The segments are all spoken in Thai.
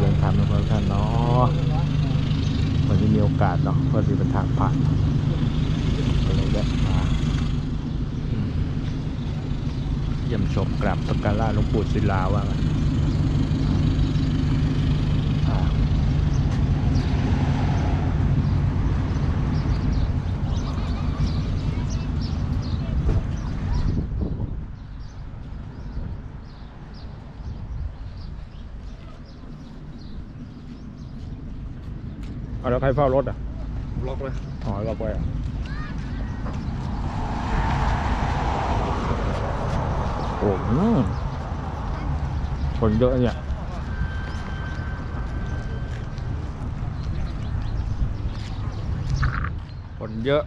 เดินทางมนะทุกท่านเนาะวันนี้มีโอกาสเนาะพอดีเป็นทางผ่านก็เลยแวะมาเยี่ยมชมกราบสักการะหลวงปู่ศิลาว่างั้นอ่า เอาแล้วใครเฝ้ารถอะล็อกเลยอ๋อเราไปอะโอ้โหคนเยอะเนี่ยคนเยอะ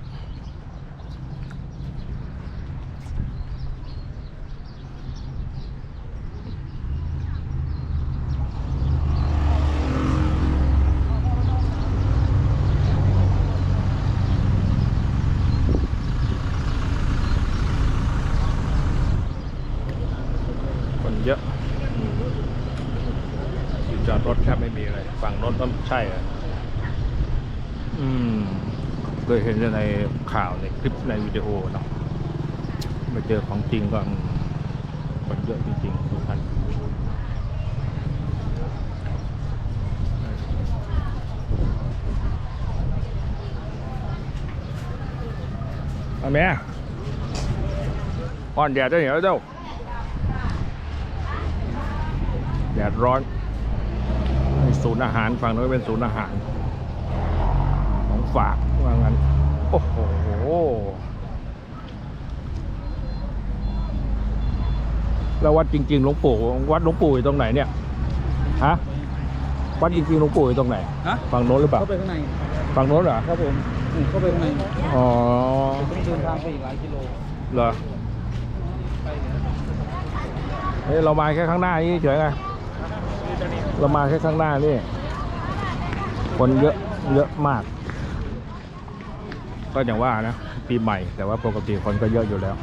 คนเยอะอืมที่จอดรถแทบไม่มีเลย ฝั่งรถก็ ใช่อะอืมเคยเห็นแต่ในข่าวในคลิปในวิดีโอเนาะมาเจอของจริงก็อืมคนเยอะจริงๆทุกท่านเอแม่อ่อนแดดได้เหรอเจ้าแดดร้อน ศูนย์อาหาร ฝั่งนู้นเป็นศูนย์อาหาร ของฝากว่างั้น โอ้โหแล้ววัดจริงๆหลวงปู่วัดหลวงปู่อยู่ตรงไหนเนี่ยฮะวัดจริงๆหลวงปู่อยู่ตรงไหนฮะ ฝั่งโน้นหรือเปล่าเข้าไปข้างในฝั่งโน้นเหรอครับผมอืมเข้าไปข้างในอ๋อต้องเดินทางไปอีกหลายกิโลเหรอไปเนี่ยเฮ้ยเรามาแค่ข้างหน้านี่เฉยไง เรามาแค่ข้างหน้านี่ คนเยอะเยอะมาก ก็อย่างว่านะ ปีใหม่แต่ว่าปกติคนก็เยอะอยู่แล้ว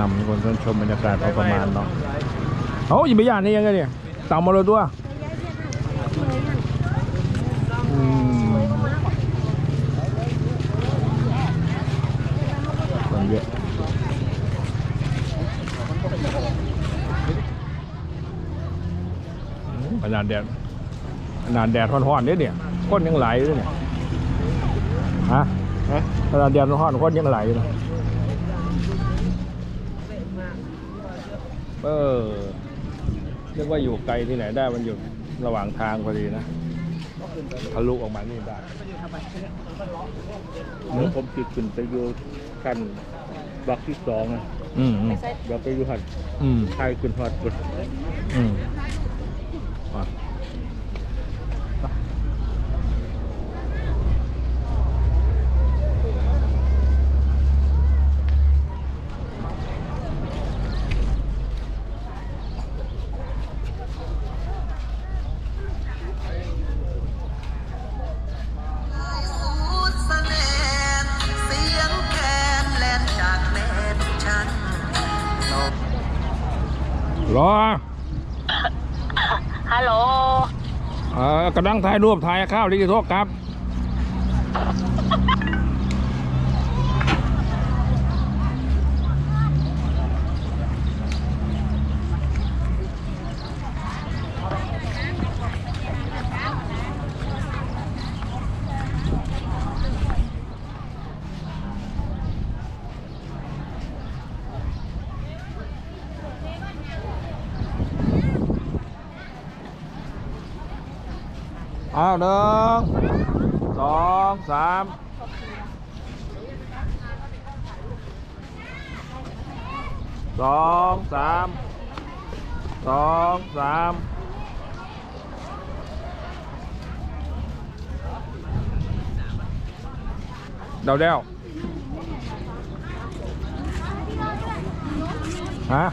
นำคนชมบรรยากาศพอประมาณเนาะเอ้าอย่าไปย่านนี่ยังไงเนี่ยต่ามาเลยตัวยมคนเยอะ ข นาดแดดขนาดแดดร้อนๆเนี่ยเนี่ยก้นยังไหลเลยเนี่ยฮะฮะขนาดแดดร้อนๆก้นยังไหลอยู่เลยเออเรียกว่าอยู่ไกลที่ไหนได้มันอยู่ระหว่างทางพอดีนะทะลุออกมานี่ได้เดี๋ยวผมจิตขึ้นไปอยู่ขั้นบล็อกที่สองนะอืมอืมเดี๋ยวไปอยู่หัดอืมไทยขึ้นฮอดกุด รอฮัลโหลเออกำลังถ่ายรูปถ่ายข้าวลิขิตโทษครับ อ้าวหนึ่งสองสามสองสามสองสามเดาเดวฮะ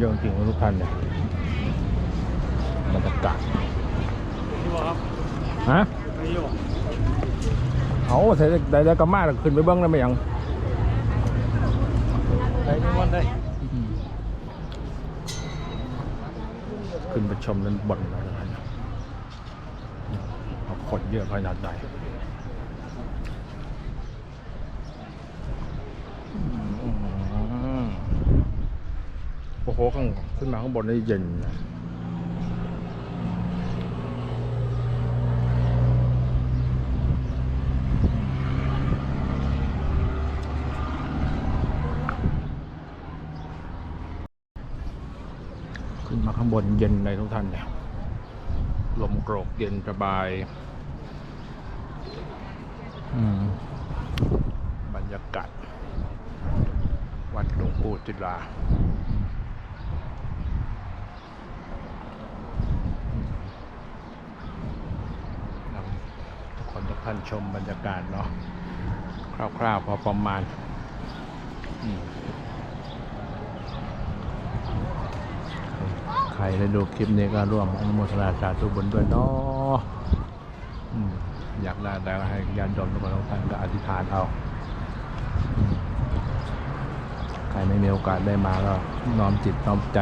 เยอะ จริงๆทุกท่านเนี่ยบรรยากาศนี่บอกครับฮะนี่บอกเอาใส่ได้ได้ก็มาแล้วขึ้นไปเบิ้งได้ไหมยังไปนี่วันได้ขึ้นไปชมด้านบนแล้วกันเอาคนเยอะขนาดไหนอืม โอ้โหข้างขึ้นมาข้างบนนี่เย็นนะขึ้นมาข้างบนเย็นเลยทุกท่านเนี่ยลมโกรกเย็นสบาย บรรยากาศ วัดหลวงปู่ศิลานำ ท่านชมบรรยากาศเนาะคร่าวๆพอประมาณใครได้ดูคลิปนี้ก็ร่วมอนุโมทนาสาธุบุญด้วยเนาะอืมอยากได้แล้วให้ญาติโยมทุกคนทุกท่านก็อธิษฐานเอาใครไม่มีโอกาสได้มาก็น้อมจิตน้อมใจ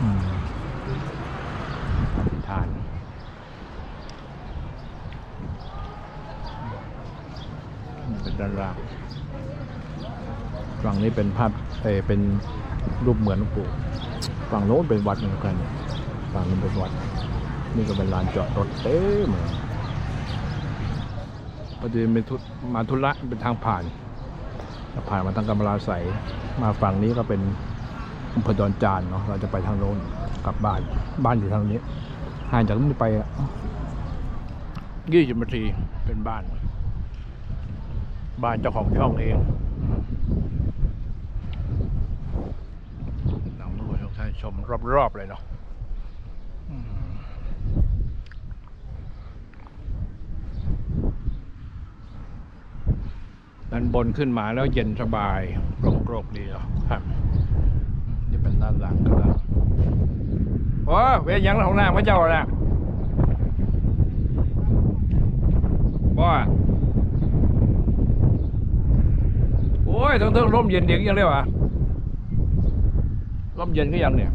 อืมอธิษฐานนี่เป็น ด้านล่างฝั่งนี้เป็นภาพเอเป็นรูปเหมือนหลวงปู่ฝั่งโน้นเป็นวัดเหมือนกันฝั่งนี้เป็นวัด นี่ก็เป็นลานจอดรถเต็มเลยพอดีมีทุมาธุระเป็นทางผ่านผ่านมาทางกำมะลาใสมาฝั่งนี้ก็เป็นอำเภอดอนจานเนาะเราจะไปทางโน้นกลับบ้านบ้านอยู่ทางนี้ห่างจากนี้ไปยี่สิบนาทีเป็นบ้าน บ้านเจ้าของช่องเองนำทุกคนทุกท่านชมรอบๆเลยเนาะอืมด้านบนขึ้นมาแล้วเย็นสบายโปร่งโกรกดีเนาะครับนี่เป็นด้านหลังก็แล้วโอ้เวียนยังของหน้าพระเจ้าน่ะบ่ โอ้ยทั้งเทิงร่มเย็นเด็กยังเรียกว่าร่มเย็นก็ยังเนี่ย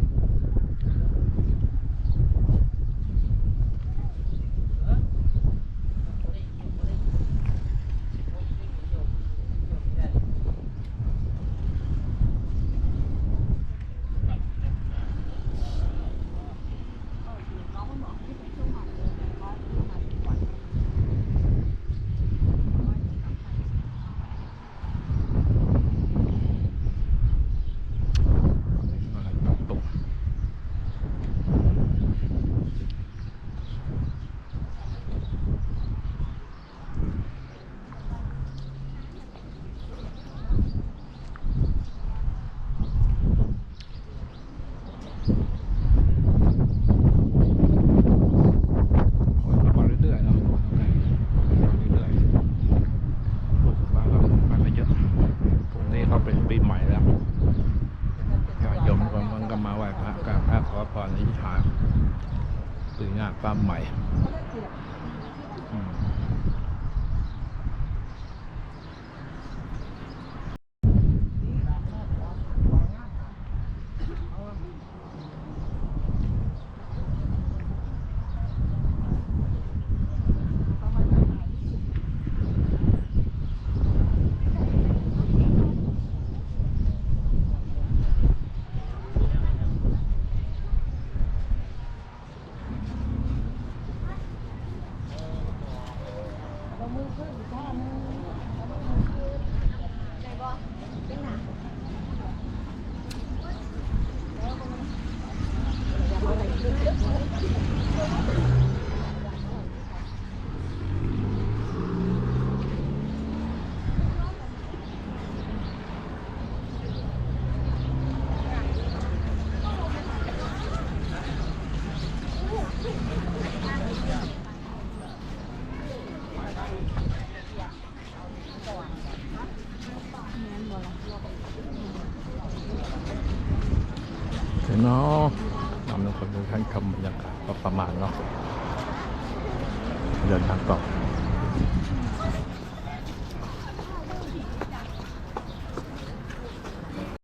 เนาะนำทุกคนทุกท่านชมบรรยากาศก็ประมาณเนาะเดินทางต่อ